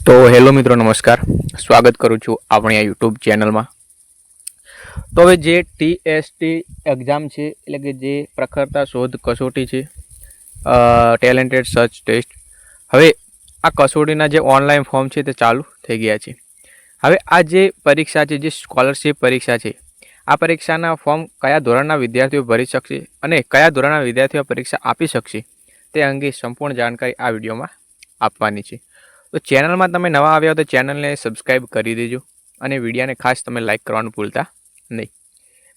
તો હેલો મિત્રો, નમસ્કાર. સ્વાગત કરું છું આપણી આ યુટ્યુબ ચેનલમાં. તો હવે જે ટીએસટી એક્ઝામ છે, એટલે કે જે પ્રખરતા, શોધ, કસોટી છે ટેલેન્ટેડ સર્ચ ટેસ્ટ હવે આ કસોટીના જે ઓનલાઈન ફોર્મ છે તે ચાલુ થઈ ગયા છે. હવે આ જે પરીક્ષા છે, જે સ્કોલરશિપ પરીક્ષા છે, આ પરીક્ષાના ફોર્મ કયા ધોરણના વિદ્યાર્થીઓ ભરી શકશે અને કયા ધોરણના વિદ્યાર્થીઓ પરીક્ષા આપી શકશે તે અંગે સંપૂર્ણ જાણકારી આ વિડીયોમાં આપવાની છે. તો ચેનલમાં તમે નવા આવ્યા હો તો ચેનલને સબસ્ક્રાઈબ કરી દેજો અને વિડીયાને ખાસ તમે લાઇક કરવાનું ભૂલતા નહીં.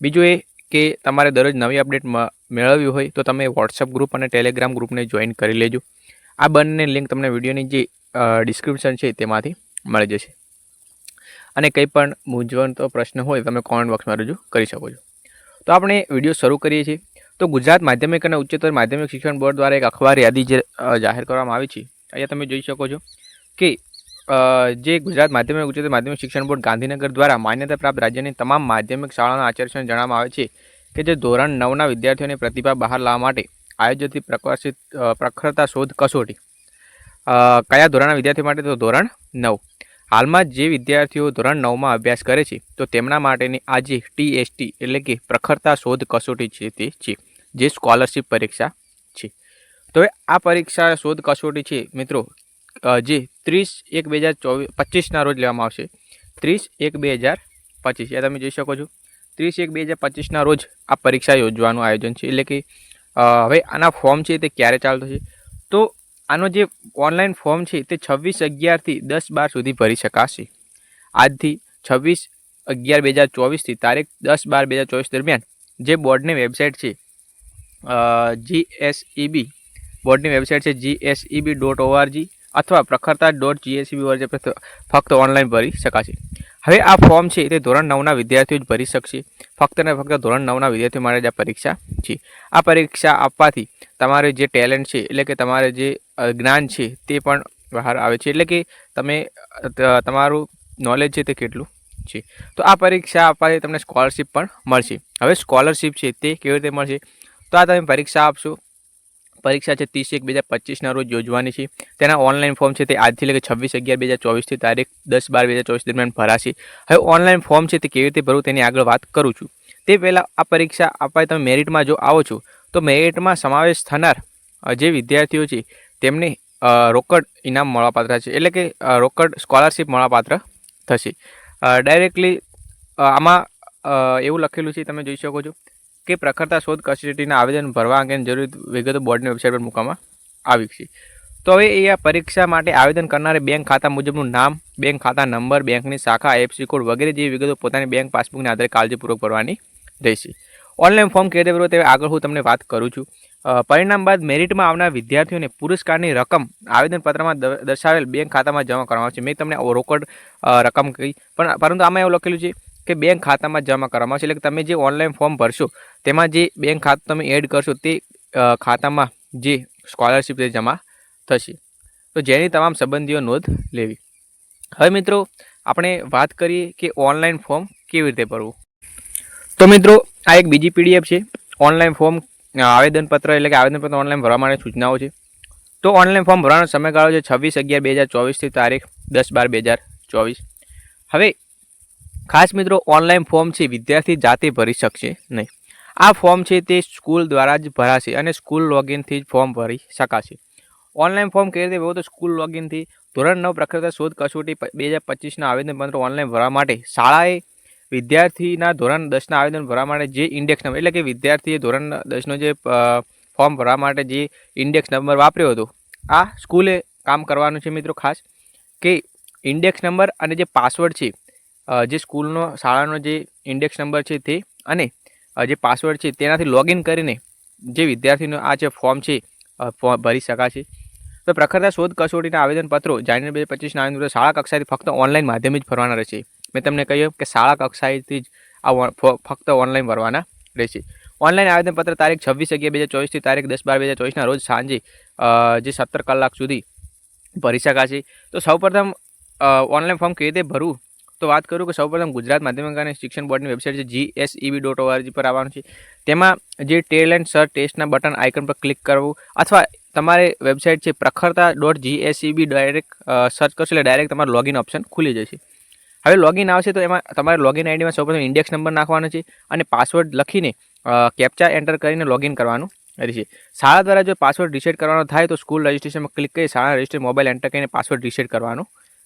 બીજું એ કે તમારે દરરોજ નવી અપડેટ મેળવવી હોય તો તમે વોટ્સઅપ ગ્રુપ અને ટેલિગ્રામ ગ્રુપને જોઈન કરી લેજો. આ બંને લિંક તમને વિડીયોની જે ડિસ્ક્રિપ્શન છે તેમાંથી મળી જશે. અને કંઈ પણ મૂંઝવણતો પ્રશ્ન હોય તમે કોમેન્ટ બોક્સમાં રજૂ કરી શકો છો. તો આપણે વીડિયો શરૂ કરીએ છીએ. તો ગુજરાત માધ્યમિક અને ઉચ્ચતર માધ્યમિક શિક્ષણ બોર્ડ દ્વારા એક અખબાર યાદી જે જાહેર કરવામાં આવી છે, અહીંયા તમે જોઈ શકો છો. કે જે ગુજરાત માધ્યમિક ઉચ્ચતર માધ્યમિક શિક્ષણ બોર્ડ ગાંધીનગર દ્વારા માન્યતા પ્રાપ્ત રાજ્યની તમામ માધ્યમિક શાળાના આચાર્યને જણાવવામાં આવે છે કે જે ધોરણ નવના વિદ્યાર્થીઓની પ્રતિભા બહાર લાવવા માટે આયોજિત પ્રકાશિત પ્રખરતા શોધ કસોટી. કયા ધોરણના વિદ્યાર્થીઓ માટે તો ધોરણ નવ. હાલમાં જે વિદ્યાર્થીઓ ધોરણ નવમાં અભ્યાસ કરે છે, તો તેમના માટેની આ જે ટીએસટી એટલે કે પ્રખરતા શોધ કસોટી છે તે છે, જે સ્કોલરશિપ પરીક્ષા છે. તો આ પરીક્ષા શોધ કસોટી છે, મિત્રો જે, ત્રીસ એક બે હજાર ચોવીસ પચીસના રોજ લેવામાં આવશે. ત્રીસ એક બે હજાર પચીસ એ તમે જોઈ શકો છો. ત્રીસ એક બે હજાર પચીસના રોજ આ પરીક્ષા યોજવાનું આયોજન છે. એટલે કે હવે આના ફોર્મ છે તે ક્યારે ચાલુ થશે તો આનો જે ઓનલાઈન ફોર્મ છે તે છવ્વીસ અગિયારથી દસ બાર સુધી ભરી શકાશે. આજથી છવ્વીસ અગિયાર બે હજાર ચોવીસથી તારીખ દસ બાર બે હજાર ચોવીસ દરમિયાન જે બોર્ડની વેબસાઇટ છે જીએસઈબી બોર્ડની વેબસાઇટ છે જીએસઈબી ડોટ ઓઆરજી અથવા પ્રખરતા ડોટ જીએસસીબી વચ્ચે ફક્ત ઓનલાઈન ભરી શકાશે. હવે આ ફોર્મ છે, તે ધોરણ નવના વિદ્યાર્થીઓ જ ભરી શકશે. ફક્ત ને ફક્ત ધોરણ નવના વિદ્યાર્થીઓ માટે જ આ પરીક્ષા છે. આ પરીક્ષા આપવાથી તમારે જે ટેલેન્ટ છે, એટલે કે તમારે જે જ્ઞાન છે, તે પણ બહાર આવે છે. એટલે કે તમે તમારું નોલેજ છે તે કેટલું છે. તો આ પરીક્ષા આપવાથી તમને સ્કોલરશિપ પણ મળશે. હવે સ્કોલરશિપ છે તે કેવી રીતે મળશે? તો આ તમે પરીક્ષા આપશો. પરીક્ષા છે ત્રીસ એક બે હજાર પચીસના રોજ યોજવાની છે. તેના ઓનલાઈન ફોર્મ છે તે આજથી લઈને છવ્વીસ અગિયાર બે હજાર ચોવીસથી તારીખ દસ બાર બે હજાર ચોવીસ દરમિયાન ભરાશે. હવે ઓનલાઈન ફોર્મ છે તે કેવી રીતે ભરવું તેની આગળ વાત કરું છું. તે પહેલાં આ પરીક્ષા આપવા તમે મેરિટમાં જો આવો છો, તો મેરિટમાં સમાવેશ થનાર જે વિદ્યાર્થીઓ છે તેમને રોકડ ઇનામ મળવાપાત્ર છે. એટલે કે રોકડ સ્કોલરશિપ મળવાપાત્ર થશે. ડાયરેક્ટલી આમાં એવું લખેલું છે, તમે જોઈ શકો છો. કે પ્રખરતા શોધ કસોટીના આવેદન ભરવા અંગેની જરૂરી વિગતો બોર્ડની વેબસાઇટ પર મૂકવામાં આવી છે. તો હવે એ આ પરીક્ષા માટે આવેદન કરનારે બેંક ખાતા મુજબનું નામ, બેંક ખાતા નંબર, બેંકની શાખા એફસી કોડ વગેરે જેવી વિગતો પોતાની બેંક પાસબુકના આધારે કાળજીપૂર્વક ભરવાની રહેશે. ઓનલાઈન ફોર્મ કેવી તે આગળ હું તમને વાત કરું છું. પરિણામ બાદ મેરિટમાં આવનાર વિદ્યાર્થીઓને પુરસ્કારની રકમ આવેદનપત્રમાં દર્શાવેલ બેંક ખાતામાં જમા કરવામાં આવશે. મેં તમને રોકડ રકમ કહી, પણ, પરંતુ આમાં એવું લખેલું છે કે બેંક ખાતામાં જમા કરવામાં આવશે. એટલે કે તમે જે ઓનલાઈન ફોર્મ ભરશો, તેમાં જે બેંક ખાતું તમે એડ કરશો, તે ખાતામાં જે સ્કોલરશિપ તે જમા થશે. તો જેની તમામ સંબંધીઓ નોંધ લેવી. હવે મિત્રો, આપણે વાત કરીએ કે ઓનલાઈન ફોર્મ કેવી રીતે ભરવું. તો મિત્રો, આ એક બીજી પીડીએફ છે. ઓનલાઈન ફોર્મ આવેદનપત્ર, એટલે કે આવેદનપત્ર ઓનલાઈન ભરવા માટે સૂચનાઓ છે. તો ઓનલાઈન ફોર્મ ભરવાનો સમયગાળો છે છવ્વીસ અગિયાર બે હજાર ચોવીસથી તારીખ દસ બાર બે હજાર ચોવીસ. હવે ખાસ મિત્રો ઓનલાઈન ફોર્મ છે, વિદ્યાર્થી જાતે ભરી શકશે નહીં. આ ફોર્મ છે તે સ્કૂલ દ્વારા જ ભરાશે અને સ્કૂલ લોગિનથી જ ફોર્મ ભરી શકાશે. ઓનલાઈન ફોર્મ કેવી રીતે ભરવું? તો સ્કૂલ લોગિનથી ધોરણ નવ પ્રખરતા શોધ કસોટી બે હજાર પચીસના આવેદનપત્ર ઓનલાઈન ભરવા માટે શાળાએ વિદ્યાર્થીના ધોરણ દસના આવેદન ભરવા માટે જે ઇન્ડેક્સ નંબર એટલે કે વિદ્યાર્થીએ ધોરણ દસનો જે ફોર્મ ભરવા માટે જે ઇન્ડેક્સ નંબર વાપર્યો હતો, આ સ્કૂલે કામ કરવાનું છે મિત્રો ખાસ, કે ઇન્ડેક્સ નંબર અને જે પાસવર્ડ છે જે સ્કૂલનો, શાળાનો જે ઇન્ડેક્સ નંબર છે તે અને જે પાસવર્ડ છે તેનાથી લોગિન કરીને જે વિદ્યાર્થીનો આ જે ફોર્મ છે ફોર્મ ભરી શકાશે. તો પ્રખરતા શોધ કસોટીના આવેદનપત્રો જાન્યુઆરી બે હજાર પચીસના આવેદનપત્રો શાળા કક્ષાએથી ફક્ત ઓનલાઈન માધ્યમે જ ભરવાના રહેશે. મેં તમને કહ્યું કે શાળા કક્ષાએથી જ આ ફક્ત ઓનલાઈન ભરવાના રહેશે. ઓનલાઈન આવેદનપત્ર તારીખ છવ્વીસ અગિયાર બે હજાર ચોવીસથી તારીખ દસ બાર બે હજાર ચોવીસના રોજ સાંજે જે સત્તર કલાક સુધી ભરી શકાશે. તો સૌપ્રથમ ઓનલાઈન ફોર્મ કેવી રીતે ભરવું? તો વાત કરું કે સૌપ્રથમ ગુજરાત માધ્યમિક અને શિક્ષણ બોર્ડની વેબસાઇટ છે જીએસઈબી ડોટ ઓઆરજી પર આવવાનું છે. તેમાં જે ટેલ એન્ડ સર ટેસ્ટના બટન આઇકન પર ક્લિક કરવું અથવા તમારે વેબસાઇટ છે પ્રખરતા ડોટ જીએસઈબી ડાયરેક્ટ સર્ચ કરશો એટલે ડાયરેક્ટ તમારું લોગિન ઓપ્શન ખુલી જશે. હવે લોગિન આવશે તો એમાં તમારે લોગિન આઈડીમાં સૌપ્રથમ ઇન્ડેક્સ નંબર નાખવાનો છે અને પાસવર્ડ લખીને કેપ્ચા એન્ટર કરીને લોગિન કરવાનું રહેશે. શાળા દ્વારા જો પાસવર્ડ રિસેટ કરવાનો થાય તો સ્કૂલ રજિસ્ટ્રેશનમાં ક્લિક કરી શાળા રજિસ્ટર મોબાઈલ એન્ટર કરીને પાસવર્ડ રિસેટ કરવાનો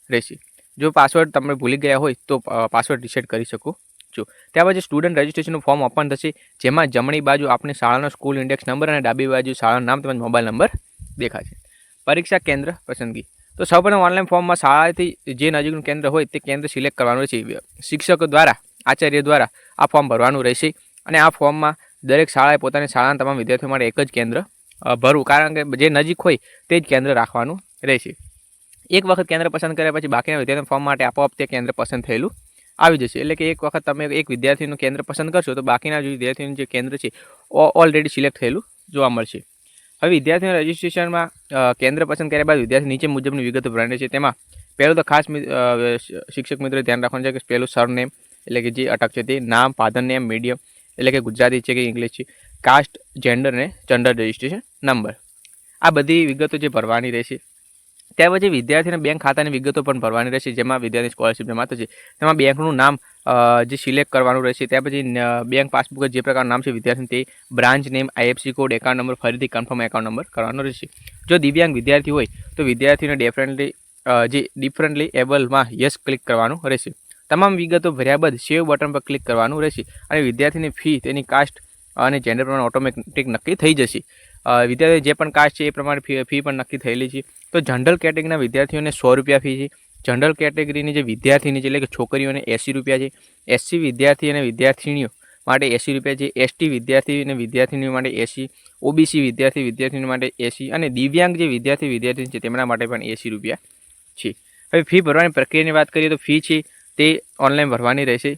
રહેશે. જો પાસવર્ડ તમે ભૂલી ગયા હોય તો પાસવર્ડ રિસેટ કરી શકો. છો ત્યાર પછી સ્ટુડન્ટ રજિસ્ટ્રેશનનું ફોર્મ ઓપન થશે, જેમાં જમણી બાજુ આપણે શાળાનો સ્કૂલ ઇન્ડેક્સ નંબર અને ડાબી બાજુ શાળાનું નામ તેમજ મોબાઈલ નંબર દેખાશે. પરીક્ષા કેન્દ્ર પસંદગી. તો સૌપ્રથમ ઓનલાઈન ફોર્મમાં શાળાથી જે નજીકનું કેન્દ્ર હોય તે કેન્દ્ર સિલેક્ટ કરવાનું રહેશે. શિક્ષકો દ્વારા, આચાર્ય દ્વારા આ ફોર્મ ભરવાનું રહેશે અને આ ફોર્મમાં દરેક શાળાએ પોતાની શાળાના તમામ વિદ્યાર્થીઓ માટે એક જ કેન્દ્ર ભરવું. કારણ કે જે નજીક હોય તે જ કેન્દ્ર રાખવાનું રહેશે. એક વખત કેન્દ્ર પસંદ કર્યા પછી બાકીના વિદ્યાર્થી ફોર્મ માટે આપોઆપ તે કેન્દ્ર પસંદ થયેલું આવી જશે. એટલે કે એક વખત તમે એક વિદ્યાર્થીનું કેન્દ્ર પસંદ કરશો તો બાકીના જે વિદ્યાર્થીનું જે કેન્દ્ર છે ઓલરેડી સિલેક્ટ થયેલું જોવા મળશે. હવે વિદ્યાર્થીઓના રજિસ્ટ્રેશનમાં કેન્દ્ર પસંદ કર્યા બાદ વિદ્યાર્થી નીચે મુજબની વિગતો ભરવાની છે. તેમાં પહેલું તો ખાસ શિક્ષક મિત્રો ધ્યાન રાખવાનું છે કે પહેલું સરનેમ એટલે કે જે અટક છે તે નામ ફાધર નેમ મીડિયમ એટલે કે ગુજરાતી છે કે ઇંગ્લિશ છે કાસ્ટ જેન્ડર અને જન્ડર રજિસ્ટ્રેશન નંબર આ બધી વિગતો જે ભરવાની રહેશે. ત્યાર પછી વિદ્યાર્થીને બેંક ખાતાની વિગતો પણ ભરવાની રહેશે, જેમાં વિદ્યાર્થી સ્કોલરશિપ જમા થશે. તેમાં બેંકનું નામ જે સિલેક્ટ કરવાનું રહેશે, ત્યાર પછી બેંક પાસબુક જે પ્રકારનું નામ છે વિદ્યાર્થી તે branch name IFSC code account number ફરીથી કન્ફર્મ એકાઉન્ટ નંબર કરવાનો રહેશે. જો દિવ્યાંગ વિદ્યાર્થી હોય, તો વિદ્યાર્થીને ડેફરન્ટલી જે ડિફરન્ટલી એબલમાં યસ ક્લિક કરવાનું રહેશે. તમામ વિગતો ભર્યા બાદ સેવ બટન પર ક્લિક કરવાનું રહેશે અને વિદ્યાર્થીની ફી તેની કાસ્ટ અને જેન્ડર પ્રમાણે ઓટોમેટિક નક્કી થઈ જશે. વિદ્યાર્થી જે પણ કાસ્ટ છે, એ પ્રમાણે ફી ફી પણ નક્કી થયેલી છે. તો જનરલ કેટેગરીના વિદ્યાર્થીઓને સો રૂપિયા ફી છે. જનરલ કેટેગરીની જે વિદ્યાર્થીની છે, એટલે કે છોકરીઓને એંસી રૂપિયા છે. એસસી વિદ્યાર્થી અને વિદ્યાર્થીનીઓ માટે એંસી રૂપિયા છે. એસટી વિદ્યાર્થી અને વિદ્યાર્થીનીઓ માટે એંસી. ઓબીસી વિદ્યાર્થી વિદ્યાર્થીનીઓ માટે એંસી. અને દિવ્યાંગ જે વિદ્યાર્થી વિદ્યાર્થી છે, તેમના માટે પણ એંસી રૂપિયા છે. હવે ફી ભરવાની પ્રક્રિયાની વાત કરીએ તો ફી છે, તે ઓનલાઈન ભરવાની રહેશે.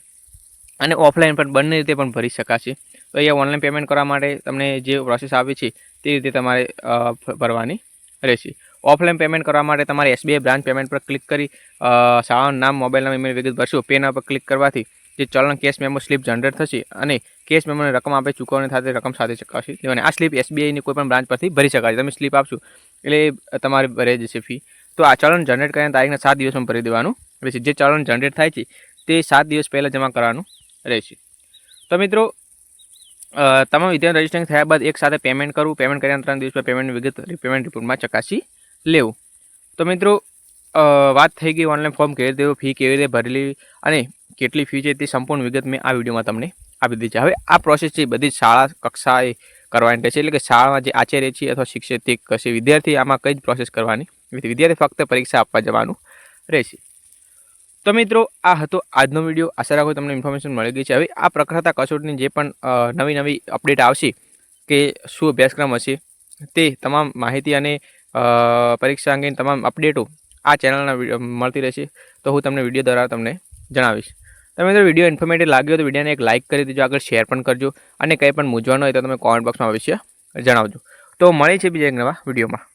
અને ઓફલાઈન પણ બંને રીતે પણ ભરી શકાશે. તો અહીંયા ઓનલાઈન પેમેન્ટ કરવા માટે તમને જે પ્રોસેસ આવે છે, તે રીતે તમારે ભરવાની રહેશે. ઓફલાઈન પેમેન્ટ કરવા માટે તમારે એસબીઆઈ બ્રાન્ચ પેમેન્ટ પર ક્લિક કરી શાળાનું નામ, મોબાઈલ નામ ઈમેલ વિગત ભરશો. પેના પર ક્લિક કરવાથી જે ચલણ કેશ મેમો સ્લિપ જનરેટ થશે અને કેશ મેમોની રકમ આપે ચૂકવણી સાથે રકમ સાથે ચકાશે લેવાની. આ સ્લિપ એસબીઆઈની કોઈ પણ બ્રાન્ચ પરથી ભરી શકાય તમે સ્લિપ આપશો એટલે તમારે ભરાઈ જશે ફી. તો આ ચલણ જનરેટ કરીને તારીખના સાત દિવસમાં ભરી દેવાનું રહેશે. જે ચલણ જનરેટ થાય છે, તે સાત દિવસ પહેલાં જમા કરવાનું રહેશે. તો મિત્રો તમામ વિદ્યાર્થી રજિસ્ટ્રેશન થયા બાદ એક સાથે પેમેન્ટ કરવું. પેમેન્ટ કર્યા ત્રણ દિવસ પર પેમેન્ટ વિગત, પેમેન્ટ રિપોર્ટમાં ચકાસી લેવું. તો મિત્રો વાત થઈ ગઈ ઓનલાઈન ફોર્મ કેવી રીતે ફી કેવી રીતે ભરેલી અને કેટલી ફી છે તે સંપૂર્ણ વિગત મેં આ વિડીયોમાં તમને આપી દીધી છે. હવે આ પ્રોસેસ છે બધી શાળા કક્ષાએ કરવાની રહેશે. એટલે કે શાળામાં જે આચાર્ય છે અથવા શિક્ષક તે કરશે વિદ્યાર્થી આમાં કંઈ જ પ્રોસેસ કરવાની વિદ્યાર્થી ફક્ત પરીક્ષા આપવા જવાનું રહેશે. તો મિત્રો, આ હતો આજનો વીડિયો આશા રાખો તમને ઇન્ફોર્મેશન મળી ગઈ છે. હવે આ પ્રખરતા કસોટની જે પણ નવી નવી અપડેટ આવશે કે શું અભ્યાસક્રમ હશે તે તમામ માહિતી અને પરીક્ષા અંગેની તમામ અપડેટો આ ચેનલના મળતી રહેશે. તો હું તમને વીડિયો દ્વારા તમને જણાવીશ. તમે મિત્રો વીડિયો ઇન્ફોર્મેટિવ લાગ્યો તો વિડીયોને એક લાઇક કરી દેજો. આગળ શેર પણ કરજો. અને કંઈ પણ મૂંઝવાનું હોય તો તમે કોમેન્ટ બોક્સમાં અવશ્ય જણાવજો. તો મળે છે બીજા એક નવા વિડીયોમાં